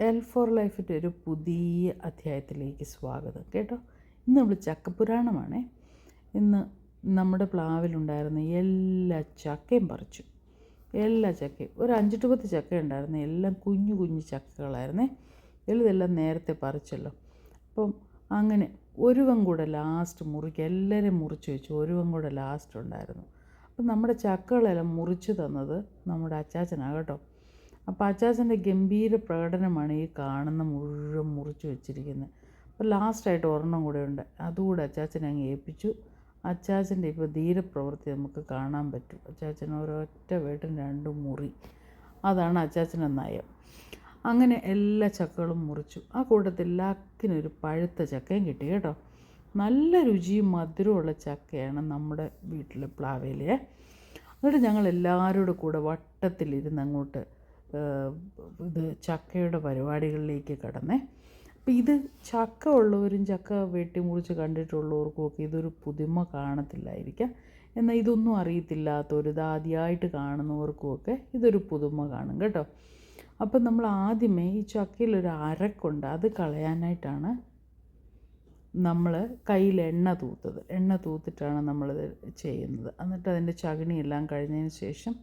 L four ലൈഫിന്റെ ഒരു പുതിയ അധ്യായത്തിലേക്ക് സ്വാഗതം. കേട്ടോ? ഇന്ന് നമ്മൾ ചക്കപ്പുരാണമാണേ. ഇന്ന് നമ്മുടെ പ്ലാവിലുണ്ടായിരുന്ന എല്ലാ ചക്കയും പറിച്ചു. എല്ലാ ചക്കയും. ഒരു അഞ്ചെട്ട് പത്ത് ചക്ക ഉണ്ടായിരുന്നു. എല്ലാം കുഞ്ഞു കുഞ്ഞു ചക്കകളായിരുന്നേ. ഇതെല്ലാം നേരത്തെ പറിച്ചല്ലോ. അപ്പം അങ്ങനെ ഒരുവൻ കൂടെ ലാസ്റ്റ് മുറിക്കുക എല്ലാവരെയും മുറിച്ച് വെച്ചു. ഒരുവൻ കൂടെ ലാസ്റ്റ് ഉണ്ടായിരുന്നു. അപ്പം നമ്മുടെ ചക്കകളെല്ലാം മുറിച്ച് തന്നത് നമ്മുടെ അച്ചാച്ചനാണ് കേട്ടോ. അപ്പോൾ അച്ചാച്ചന്റെ ഗംഭീര പ്രകടനമാണ് ഈ കാണുന്ന മുഴുവൻ മുറിച്ച് വെച്ചിരിക്കുന്നത്. അപ്പോൾ ലാസ്റ്റായിട്ട് ഒരെണ്ണം കൂടെ ഉണ്ട്. അതുകൂടെ അച്ചാച്ചനെ അങ്ങ് ഏൽപ്പിച്ചു. അച്ചാച്ചന്റെ ഇപ്പോൾ ധീരപ്രവൃത്തി നമുക്ക് കാണാൻ പറ്റും. അച്ചാച്ചൻ ഒരൊറ്റ വേട്ടൻ രണ്ട് മുറി. അതാണ് അച്ചാച്ചന്റെ നയം. അങ്ങനെ എല്ലാ ചക്കകളും മുറിച്ചു. ആ കൂട്ടത്തിൽ ലക്കിനൊരു പഴുത്ത ചക്കയും കിട്ടി കേട്ടോ. നല്ല രുചിയും മധുരമുള്ള ചക്കയാണ് നമ്മുടെ വീട്ടിലെ പ്ലാവയിലെ എന്നിട്ട് ഞങ്ങൾ എല്ലാവരോടും കൂടെ വട്ടത്തിലിരുന്ന് അങ്ങോട്ട് ഇത് ചക്കയുടെ പരിപാടികളിലേക്ക് കടന്നേ. അപ്പം ഇത് ചക്ക ഉള്ളവരും ചക്ക വെട്ടി മുറിച്ച് കണ്ടിട്ടുള്ളവർക്കും ഒക്കെ ഇതൊരു പുതുമ കാണത്തില്ലായിരിക്കാം. എന്നാൽ ഇതൊന്നും അറിയത്തില്ലാത്തവർ ഇത് ആദ്യമായിട്ട് കാണുന്നവർക്കും ഒക്കെ ഇതൊരു പുതുമ കാണും കേട്ടോ. അപ്പം നമ്മൾ ആദ്യമേ ഈ ചക്കയിലൊരു അരക്കുണ്ട് അത് കളയാനായിട്ടാണ് നമ്മൾ കയ്യിൽ എണ്ണ തൂത്തത്. എണ്ണ തൂത്തിട്ടാണ് നമ്മളിത് ചെയ്യുന്നത്. എന്നിട്ട് അതിന്റെ ചകിണിയെല്ലാം കഴിഞ്ഞതിന് ശേഷം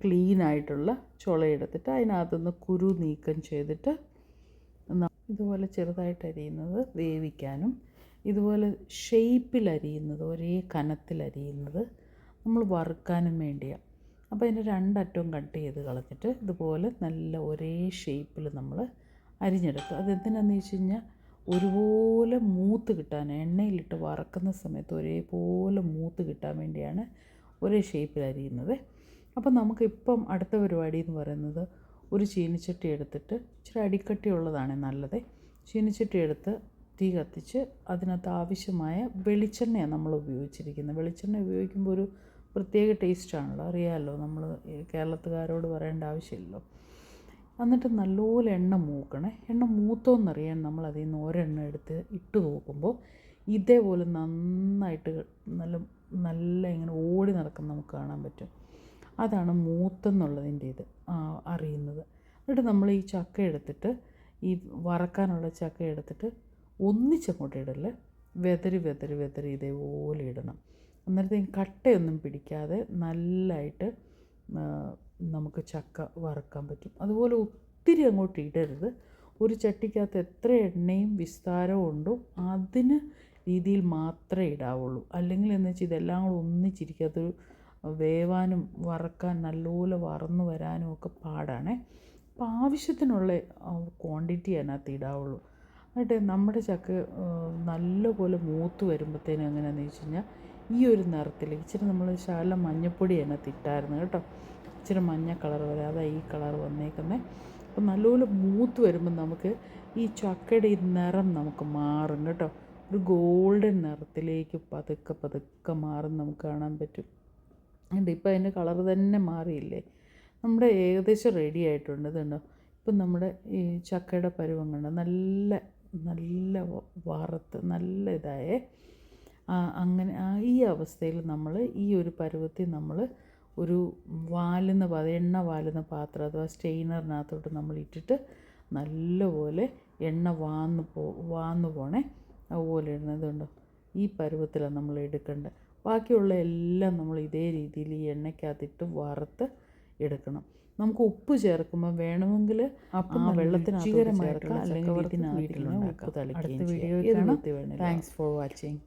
ക്ലീനായിട്ടുള്ള ചുളയെടുത്തിട്ട് അതിനകത്തുനിന്ന് കുരു നീക്കം ചെയ്തിട്ട് ഇതുപോലെ ചെറുതായിട്ട് അരിയുന്നത് വേവിക്കാനും ഇതുപോലെ ഷേപ്പിൽ അരിയുന്നത് ഒരേ കനത്തിൽ അരിയുന്നത് നമ്മൾ വറുക്കാനും വേണ്ടിയാണ് അപ്പോൾ അതിന്റെ രണ്ടറ്റവും കട്ട് ചെയ്ത് കളഞ്ഞിട്ട് ഇതുപോലെ നല്ല ഒരേ ഷേപ്പിൽ നമ്മൾ അരിഞ്ഞെടുക്കുക. അതെന്തിനാന്ന് വെച്ച് കഴിഞ്ഞാൽ ഒരുപോലെ മൂത്ത് കിട്ടാൻ എണ്ണയിലിട്ട് വറക്കുന്ന സമയത്ത് ഒരേപോലെ മൂത്ത് കിട്ടാൻ വേണ്ടിയാണ് ഒരേ ഷേപ്പിൽ അരിയുന്നത്. അപ്പം നമുക്കിപ്പം അടുത്ത പരിപാടി എന്ന് പറയുന്നത് ഒരു ചീനിച്ചട്ടി എടുത്തിട്ട് ഇച്ചിരി അടിക്കട്ടിയുള്ളതാണ് നല്ലത്. ചീനിച്ചട്ടി എടുത്ത് തീ കത്തിച്ച് അതിനകത്ത് ആവശ്യമായ വെളിച്ചെണ്ണയാണ് നമ്മൾ ഉപയോഗിച്ചിരിക്കുന്നത്. വെളിച്ചെണ്ണ ഉപയോഗിക്കുമ്പോൾ ഒരു പ്രത്യേക ടേസ്റ്റാണല്ലോ അറിയാമല്ലോ നമ്മൾ കേരളത്തുകാരോട് പറയേണ്ട ആവശ്യമില്ലല്ലോ. എന്നിട്ട് നല്ലപോലെ എണ്ണ മൂക്കണേ. എണ്ണ മൂത്തോന്നറിയാൻ നമ്മൾ അതിൽ നിന്ന് ഒരെണ്ണ എടുത്ത് ഇട്ട് നോക്കുമ്പോൾ ഇതേപോലെ നന്നായിട്ട് നല്ല നല്ല ഇങ്ങനെ ഓടി നടക്കുന്ന നമുക്ക് കാണാൻ പറ്റും. അതാണ് മൂത്തെന്നുള്ളതിന്റെ ഇത് അറിയുന്നത്. എന്നിട്ട് നമ്മൾ ഈ ചക്ക എടുത്തിട്ട് ഈ വറക്കാനുള്ള ചക്ക എടുത്തിട്ട് ഒന്നിച്ചങ്ങോട്ട് ഇടല്ലേ വെതറി വെതറി വെതറി ഇതേപോലെ ഇടണം. അന്നേരത്തേക്കും കട്ടയൊന്നും പിടിക്കാതെ നല്ലതായിട്ട് നമുക്ക് ചക്ക വറക്കാൻ പറ്റും. അതുപോലെ ഒത്തിരി അങ്ങോട്ട് ഇടരുത്. ഒരു ചട്ടിക്കകത്ത് എത്ര എണ്ണയും വിസ്താരവും ഉണ്ടോ അതിന് രീതിയിൽ മാത്രമേ ഇടാവുള്ളൂ. അല്ലെങ്കിൽ എന്ന് വെച്ചാൽ ഇതെല്ലാം കൂടെ ഒന്നിച്ചിരിക്കാത്തൊരു വേവാനും വറക്കാൻ നല്ലപോലെ വറന്നു വരാനും ഒക്കെ പാടാണേ. അപ്പോൾ ആവശ്യത്തിനുള്ള ക്വാണ്ടിറ്റി അതിനകത്ത് ഇടാവുള്ളൂ. എന്നിട്ട് നമ്മുടെ ചക്ക നല്ലപോലെ മൂത്ത് വരുമ്പോഴത്തേനും എങ്ങനെയാണെന്ന് വെച്ച് കഴിഞ്ഞാൽ ഈ ഒരു നിറത്തിൽ ഇച്ചിരി നമ്മൾ ശാല മഞ്ഞപ്പൊടി അതിനകത്ത് ഇട്ടായിരുന്നു കേട്ടോ. ഇച്ചിരി മഞ്ഞ കളർ വരെ അതാ ഈ കളർ വന്നേക്കുന്നത് അപ്പം നല്ലപോലെ മൂത്ത് വരുമ്പോൾ നമുക്ക് ഈ ചക്കയുടെ ഈ നിറം നമുക്ക് മാറും കേട്ടോ. ഒരു ഗോൾഡൻ നിറത്തിലേക്ക് പതുക്കെ പതുക്കെ മാറും നമുക്ക് കാണാൻ പറ്റും. ഉണ്ട്. ഇപ്പം അതിന്റെ കളർ തന്നെ മാറിയില്ലേ? നമ്മുടെ ഏകദേശം റെഡി ആയിട്ടുണ്ട് ഇതുണ്ടോ? ഇപ്പം നമ്മുടെ ഈ ചക്കയുടെ പരുവം നല്ല നല്ല വറുത്ത് നല്ല ഇതായേ. അങ്ങനെ ഈ അവസ്ഥയിൽ നമ്മൾ ഈ ഒരു പരുവത്തിൽ നമ്മൾ ഒരു വാലുന്ന പാ എണ്ണ വാലുന്ന പാത്രം അഥവാ സ്റ്റെയിനറിനകത്തോട്ട് നമ്മൾ ഇട്ടിട്ട് നല്ലപോലെ എണ്ണ വാന്ന് പോ വാന്ന് പോണേ. അതുപോലെ ഇടുന്നതുണ്ടോ ഈ പരുവത്തിലാണ് നമ്മൾ എടുക്കേണ്ടത് ബാക്കിയുള്ള എല്ലാം നമ്മൾ ഇതേ രീതിയിൽ ഈ എണ്ണയ്ക്കകത്തിട്ട് വറുത്ത് എടുക്കണം. നമുക്ക് ഉപ്പ് ചേർക്കുമ്പോൾ വേണമെങ്കിൽ അപ്പം വെള്ളത്തിന് ചേർക്കാം. അല്ലെങ്കിൽ ഉപ്പ് തളിക്കുകയും ചെയ്യാം. Thanks for watching